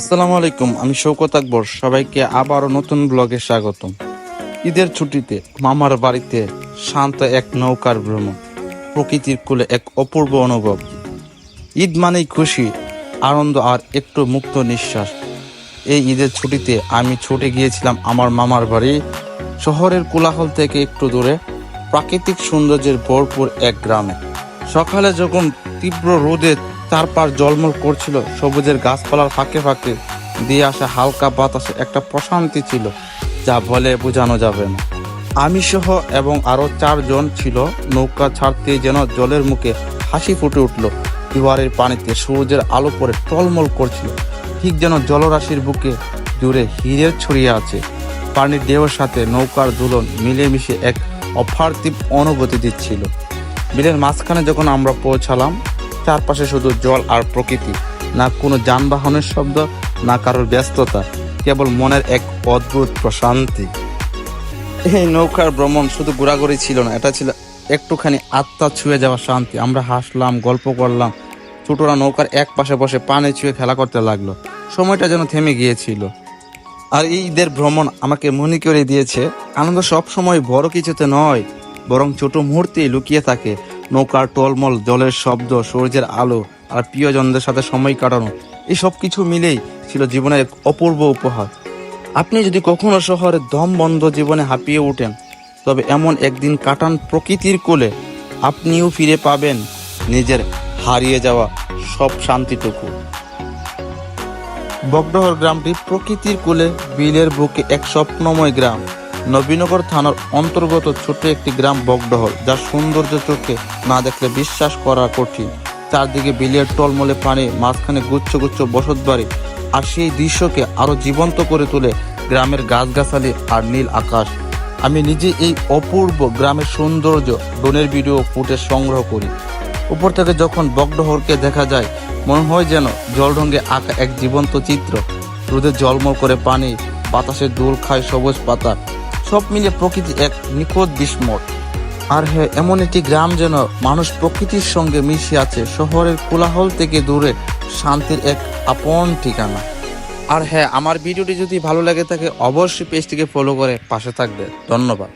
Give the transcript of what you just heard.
আসসালামু আলাইকুম, আমি শৌকত আকবর, সবাইকে আবারও নতুন ব্লগে স্বাগতম। ঈদের ছুটিতে মামার বাড়িতে শান্ত এক নৌকার ভ্রমণ, প্রকৃতির কোলে এক অপূর্ব অনুভব। ঈদ মানেই খুশি, আনন্দ আর একটু মুক্ত নিঃশ্বাস। এই ঈদের ছুটিতে আমি ছুটে গিয়েছিলাম আমার মামার বাড়ি। শহরের কোলাহল থেকে একটু দূরে, প্রাকৃতিক সৌন্দর্যের ভরপুর এক গ্রামে। সকালে যখন তীব্র রোদে চারপাশ জলমল করছিল, সবুজের গাছপালার ফাঁকে ফাঁকে। দিয়ে আসা হালকা বাতাসে একটা প্রশান্তি ছিল, যা বলে বোঝানো যাবে না। আমি সহ এবং আরও চারজন ছিল, নৌকা ছাড়তে যেন জলের মুখে হাসি ফুটে উঠল। জোয়ারের পানিতে সূর্যের আলো পরে টলমল করছিল। ঠিক যেন জলরাশির বুকে জুড়ে হিরের ছড়িয়ে আছে। পানির ঢেউয়ের সাথে নৌকার দুলন মিলেমিশে এক অপার্থিব অনুভূতি দিচ্ছিল। বিলের মাঝখানে যখন আমরা পৌঁছালাম চারপাশে শুধু জল আর প্রকৃতি, না কোনো যানবাহনের শব্দ, না কারোর ব্যস্ততা, কেবল মনের এক অদ্ভুত প্রশান্তি। এই নৌকার ভ্রমণ শুধু ঘোরাঘুরি ছিল না, এটা ছিল একটুখানি আত্মা ছুঁয়ে যাওয়া শান্তি। আমরা হাসলাম, গল্প করলাম, ছোটরা নৌকার এক পাশে বসে পানে ছুঁয়ে খেলা করতে লাগল। সময়টা যেন থেমে গিয়েছিল। আর এই ঈদের ভ্রমণ আমাকে মনে করে দিয়েছে, আনন্দ সব সময় বড় কিছুতে নয়, বরং ছোট মুহূর্তেই লুকিয়ে থাকে। নৌকার টলমল, জলের শব্দ, সূর্যের আলো আর প্রিয়জনদের সাথে সময় কাটানো, এই সব কিছু মিলেই ছিল জীবনের এক অপূর্ব উপহার। আপনি যদি কখনো শহরের দম বন্ধ জীবনে হাঁপিয়ে ওঠেন তবে এমন একদিন কাটান প্রকৃতির কোলে, আপনিও ফিরে পাবেন নিজের হারিয়ে যাওয়া সব শান্তিটুকু। বগডহর গ্রামটি প্রকৃতির কোলে, বিলের বুকে এক স্বপ্নময় গ্রাম। নবীনগর থানার অন্তর্গত ছোট একটি গ্রাম বগডহর যার সৌন্দর্য চোখে না দেখলে বিশ্বাস করা কঠিন। চারদিকে বিলের টলমলে পানি, মাঝখানে গুচ্ছ গুচ্ছ বসত বাড়ি আর সেই দৃশ্যকে আরও জীবন্ত করে তোলে গ্রামের গাছগাছালি আর নীল আকাশ। আমি নিজে এই অপূর্ব গ্রামের সৌন্দর্য ড্রোনের ভিডিও ফুটেজ সংগ্রহ করি। উপর থেকে যখন বগডহরকে দেখা যায়, মনে হয় যেন জল রঙে আঁকা এক জীবন্ত চিত্র। রোদে জলমল করে পানি, বাতাসে দোল খায় সবুজ পাতা সব মিলে প্রকৃতি এক নিখোঁজ বিস্ময়। আর হ্যাঁ এমন একটি গ্রাম যেন মানুষ প্রকৃতির সঙ্গে মিশে আছে, শহরের কোলাহল থেকে দূরে, শান্তির এক আপন ঠিকানা। আর হ্যাঁ আমার ভিডিওটি যদি ভালো লাগে থাকে, অবশ্যই পেজটিকে ফলো করে পাশে থাকবে। ধন্যবাদ।